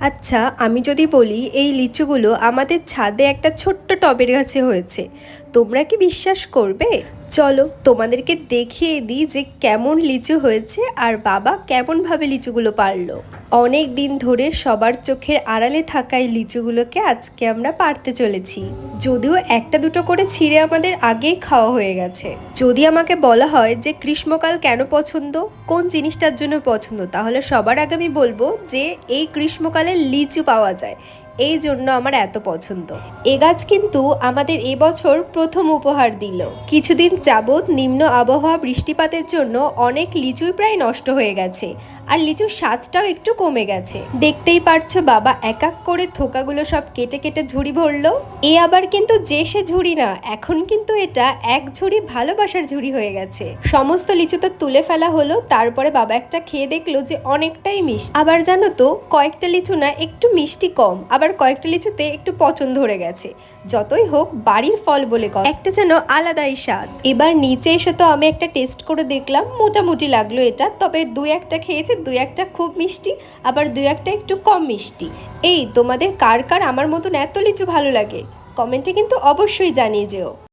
আচ্ছা আমি যদি বলি এই লিচুগুলো আমাদের ছাদে একটা ছোট্ট টবের গাছে হয়েছে, তোমরা কি বিশ্বাস করবে? চলো তোমাদেরকে দেখিয়ে দিই যে কেমন লিচু হয়েছে আর বাবা কেমনভাবে লিচুগুলো পারল। অনেক দিন ধরে সবার চোখের আড়ালে থাকা এই লিচুগুলোকে আজকে আমরা পারতে চলেছি। যদিও একটা দুটো করে ছিঁড়ে আমাদের আগেই খাওয়া হয়ে গেছে। যদি আমাকে বলা হয় যে গ্রীষ্মকাল কেন পছন্দ, কোন জিনিসটার জন্য পছন্দ, তাহলে সবার আগে আমি বলব যে এই গ্রীষ্মকালে লিচু পাওয়া যায়। এই জন্য আমার এত পছন্দ। এ গাছ কিন্তু আমাদের এবছর প্রথম উপহার দিল। কিছুদিন যাবৎ নিম্ন আবহাওয়া বৃষ্টিপাতের জন্য অনেক লিচুই প্রায় নষ্ট হয়ে গেছে আর লিচুর স্বাদটাও একটু কমে গেছে। দেখতেই পারছ বাবা এক এক করে থোকাগুলো সব কেটে কেটে ঝুড়ি ভরলো। এ আবার কিন্তু যে সে ঝুড়ি না, এখন কিন্তু এটা এক ঝুড়ি ভালোবাসার ঝুড়ি হয়ে গেছে। সমস্ত লিচু তো তুলে ফেলা হলো, তারপরে বাবা একটা খেয়ে দেখল যে অনেকটাই মিষ্টি। আবার জানো তো, কয়েকটা লিচু না একটু মিষ্টি কম, আবার কয়েকটা লিচুতে একটু পচন ধরে গেছে। যতই হোক, বাড়ির ফল বলে কথা। একটা যেন আলাদাই স্বাদ। এবার নিচে এসে তো আমি একটা টেস্ট করে দেখলাম। মোটামুটি লাগল এটা। তবে দু একটা খেয়েছে, দু একটা খুব মিষ্টি, আবার দু একটা একটু কম মিষ্টি। এই, তোমাদের কার কার আমার মতন এত লিচু ভালো লাগে? কমেন্টে কিন্তু অবশ্যই জানিয়ে যেও।